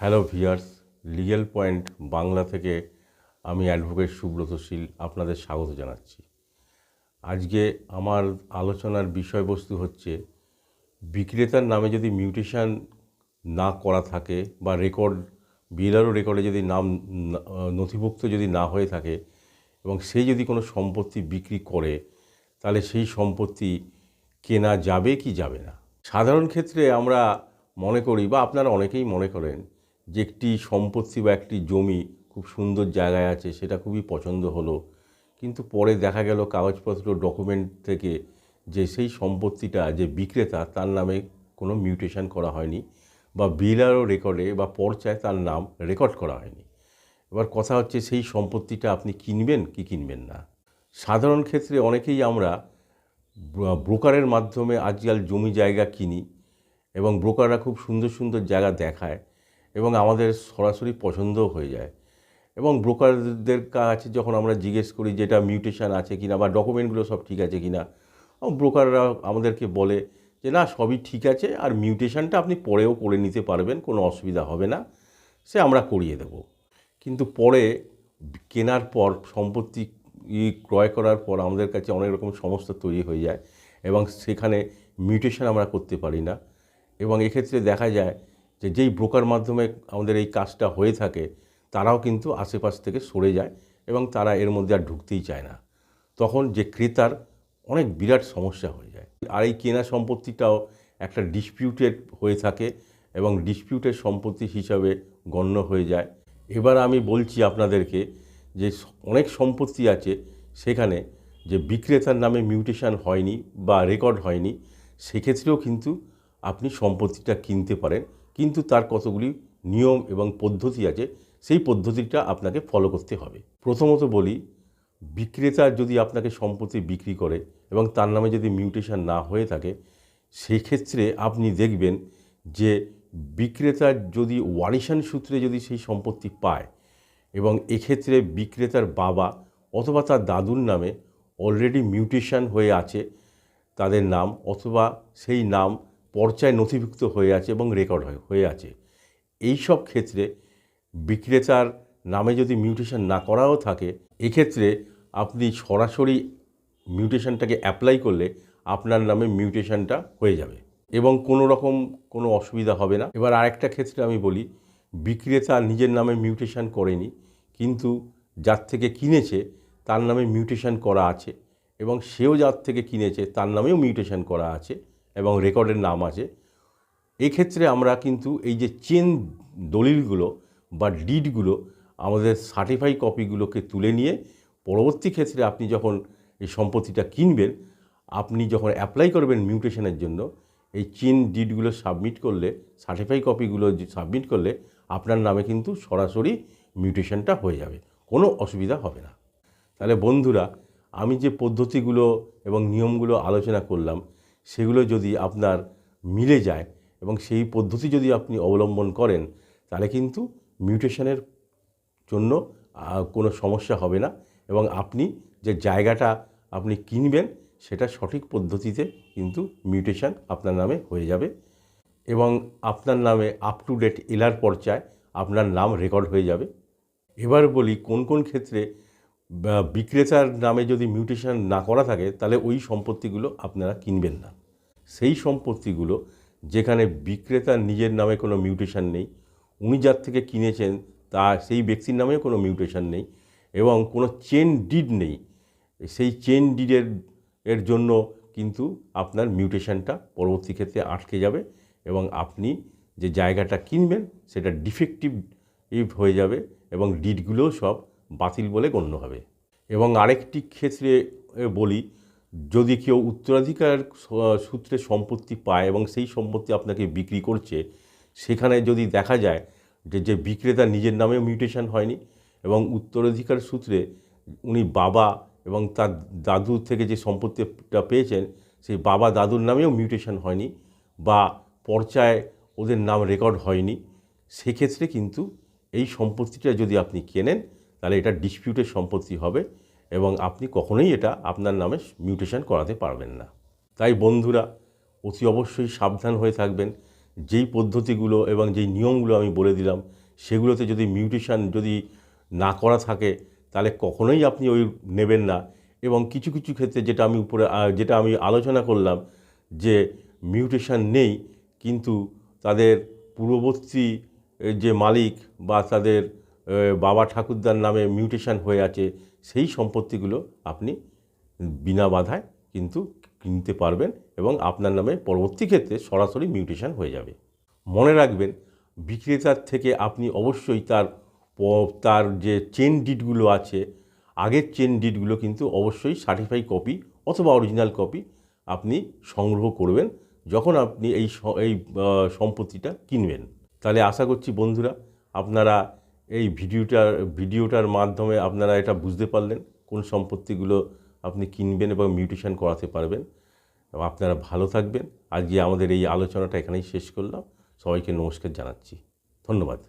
Hello viewers legal point Bangla থেকে আমি advocate Subrata শীল আপনাদের স্বাগত জানাচ্ছি। আজকে আমার আলোচনার বিষয়বস্তু হচ্ছে, বিক্রেতার নামে যদি মিউটেশন না করা থাকে বা রেকর্ড, বিএলআরও রেকর্ডে যদি নাম নথিভুক্ত যদি না হয়ে থাকে এবং সে যদি কোনো সম্পত্তি বিক্রি করে, তাহলে সেই সম্পত্তি কেনা যাবে কি যাবে না? সাধারণ ক্ষেত্রে আমরা মনে করি বা আপনারা অনেকেই মনে করেন যে একটি সম্পত্তি বা একটি জমি খুব সুন্দর জায়গায় আছে, সেটা খুবই পছন্দ হলো। কিন্তু পরে দেখা গেল কাগজপত্র ডকুমেন্ট থেকে যে সেই সম্পত্তিটা যে বিক্রেতা, তার নামে কোনো মিউটেশন করা হয়নি বা বিলারও রেকর্ডে বা পর্চায় তার নাম রেকর্ড করা হয়নি। এবার কথা হচ্ছে সেই সম্পত্তিটা আপনি কিনবেন কি কিনবেন না। সাধারণ ক্ষেত্রে অনেকেই আমরা ব্রোকারের মাধ্যমে আজকাল জমি জায়গা কিনি এবং ব্রোকাররা খুব সুন্দর সুন্দর জায়গা দেখায়। এবং আমাদের সরাসরি পছন্দও হয়ে যায়। এবং ব্রোকারদের কাছে যখন আমরা জিজ্ঞেস করি যেটা মিউটেশন আছে কিনা বা ডকুমেন্টগুলো সব ঠিক আছে কিনা ব্রোকাররা আমাদেরকে বলে যে, না, সবই ঠিক আছে আর মিউটেশানটা আপনি পরেও করে নিতে পারবেন, কোনো অসুবিধা হবে না। সে আমরা করিয়ে দেব। কিন্তু পরে কেনার পর, সম্পত্তি ক্রয় করার পর আমাদের কাছে অনেক রকম সমস্যা তৈরি হয়ে যায় এবং সেখানে মিউটেশন আমরা করতে পারি না। এবং এক্ষেত্রে দেখা যায় যে যেই ব্রোকার মাধ্যমে আমাদের এই কাজটা হয়ে থাকে, তারাও কিন্তু আশেপাশ থেকে সরে যায় এবং তারা এর মধ্যে আর ঢুকতেই চায় না। তখন যে ক্রেতার অনেক বিরাট সমস্যা হয়ে যায়। আর এই কেনা সম্পত্তিটাও একটা ডিসপিউটেড হয়ে থাকে এবং ডিসপিউটের সম্পত্তি হিসাবে গণ্য হয়ে যায়। এবার আমি বলছি আপনাদেরকে যে অনেক সম্পত্তি আছে সেখানে যে বিক্রেতার নামে মিউটেশন হয়নি বা রেকর্ড হয়নি, সেক্ষেত্রেও কিন্তু আপনি সম্পত্তিটা কিনতে পারেন। কিন্তু তার কতগুলি নিয়ম এবং পদ্ধতি আছে, সেই পদ্ধতিটা আপনাকে ফলো করতে হবে। প্রথমত বলি, বিক্রেতা যদি আপনাকে সম্পত্তি বিক্রি করে এবং তার নামে যদি মিউটেশন না হয়ে থাকে সেই ক্ষেত্রে আপনি দেখবেন যে বিক্রেতার যদি ওয়ারিশান সূত্রে যদি সেই সম্পত্তি পায় এবং এক্ষেত্রে বিক্রেতার বাবা অথবা তার দাদুর নামে অলরেডি মিউটেশন হয়ে আছে, তাদের নাম অথবা সেই নাম পর্চায় নথিভুক্ত হয়ে আছে এবং রেকর্ড হয়ে- হয়ে আছে। এই সব ক্ষেত্রে বিক্রেতার নামে যদি মিউটেশন না করাও থাকে, এক্ষেত্রে আপনি সরাসরি মিউটেশনটাকে অ্যাপ্লাই করলে আপনার নামে মিউটেশনটা হয়ে যাবে এবং কোনো রকম কোনো অসুবিধা হবে না। এবার আরেকটা ক্ষেত্রে আমি বলি, বিক্রেতা নিজের নামে মিউটেশন করেনি, কিন্তু যার থেকে কিনেছে তার নামে মিউটেশন করা আছে এবং সেও যার থেকে কিনেছে তার নামেও মিউটেশন করা আছে। এবং রেকর্ডের নাম আছে। এক্ষেত্রে আমরা কিন্তু এই যে চেন দলিলগুলো বা ডিডগুলো আমাদের সার্টিফাই কপিগুলোকে তুলে নিয়ে পরবর্তী ক্ষেত্রে আপনি যখন এই সম্পত্তিটা কিনবেন, আপনি যখন অ্যাপ্লাই করবেন মিউটেশনের জন্য, এই চেন ডিডগুলো সাবমিট করলে সার্টিফাই কপিগুলো সাবমিট করলে আপনার নামে কিন্তু সরাসরি মিউটেশনটা হয়ে যাবে। কোনো অসুবিধা হবে না। তাহলে বন্ধুরা, আমি যে পদ্ধতিগুলো এবং নিয়মগুলো আলোচনা করলাম সেগুলো যদি আপনার মিলে যায় এবং সেই পদ্ধতি যদি আপনি অবলম্বন করেন, তাহলে কিন্তু মিউটেশনের জন্য কোনো সমস্যা হবে না এবং আপনি যে জায়গাটা আপনি কিনবেন, সেটা সঠিক পদ্ধতিতে কিন্তু মিউটেশন আপনার নামে হয়ে যাবে এবং আপনার নামে আপ টু ডেট এলার পর্চায় আপনার নাম রেকর্ড হয়ে যাবে। এবার বলি কোন কোন ক্ষেত্রে বিক্রেতার নামে যদি মিউটেশন না করা থাকে, তাহলে ওই সম্পত্তিগুলো আপনারা কিনবেন না। সেই সম্পত্তিগুলো যেখানে বিক্রেতার নিজের নামে কোনো মিউটেশন নেই, উনি যার থেকে কিনেছেন তা সেই ব্যক্তির নামেও কোনো মিউটেশন নেই এবং কোনো চেন ডিড নেই। সেই চেন ডিডের, এর জন্য কিন্তু আপনার মিউটেশনটা পরবর্তী ক্ষেত্রে আটকে যাবে এবং আপনি যে জায়গাটা কিনবেন সেটা ডিফেক্টিভ হয়ে যাবে এবং ডিডগুলোও সব বাতিল বলে গণ্য হবে। এবং আরেকটি ক্ষেত্রে বলি যদি কেউ উত্তরাধিকার সূত্রে সম্পত্তি পায় এবং সেই সম্পত্তি আপনাকে বিক্রি করছে, সেখানে যদি দেখা যায় যে যে বিক্রেতা নিজের নামেও মিউটেশন হয়নি এবং উত্তরাধিকার সূত্রে উনি বাবা এবং তার দাদু থেকে যে সম্পত্তিটা পেয়েছেন, সেই বাবা দাদুর নামেও মিউটেশন হয়নি বা পর্চায় ওদের নাম রেকর্ড হয়নি, সেক্ষেত্রে কিন্তু এই সম্পত্তিটা যদি আপনি কেনেন, তাহলে এটা ডিসপিউটেড সম্পত্তি হবে। এবং আপনি কখনোই এটা আপনার নামে মিউটেশন করাতে পারবেন না। তাই বন্ধুরা, অতি অবশ্যই সাবধান হয়ে থাকবেন। যেই পদ্ধতিগুলো এবং যেই নিয়মগুলো আমি বলে দিলাম, সেগুলোতে যদি মিউটেশন যদি না করা থাকে, তাহলে কখনোই আপনি ওই নেবেন না। এবং কিছু কিছু ক্ষেত্রে যেটা আমি উপরে যেটা আমি আলোচনা করলাম যে মিউটেশন নেই, কিন্তু তাদের পূর্ববর্তী যে মালিক বা তাদের বাবা ঠাকুরদার নামে মিউটেশন হয়ে আছে, সেই সম্পত্তিগুলো আপনি বিনা বাধায় কিন্তু কিনতে পারবেন এবং আপনার নামে পরবর্তী ক্ষেত্রে সরাসরি মিউটেশন হয়ে যাবে। মনে রাখবেন, বিক্রেতার থেকে আপনি অবশ্যই তার তার যে চেন ডিটগুলো আছে, আগের চেন ডিটগুলো কিন্তু অবশ্যই সার্টিফাই কপি অথবা অরিজিনাল কপি আপনি সংগ্রহ করবেন যখন আপনি এই এই সম্পত্তিটা কিনবেন। তাহলে আশা করছি বন্ধুরা, আপনারা এই ভিডিওটার ভিডিওটার মাধ্যমে আপনারা এটা বুঝতে পারলেন কোন সম্পত্তিগুলো আপনি কিনবেন এবং মিউটেশন করাতে পারবেন। আপনারা ভালো থাকবেন। আজকে আমাদের এই আলোচনাটা এখানেই শেষ করলাম। সবাইকে নমস্কার জানাচ্ছি। ধন্যবাদ।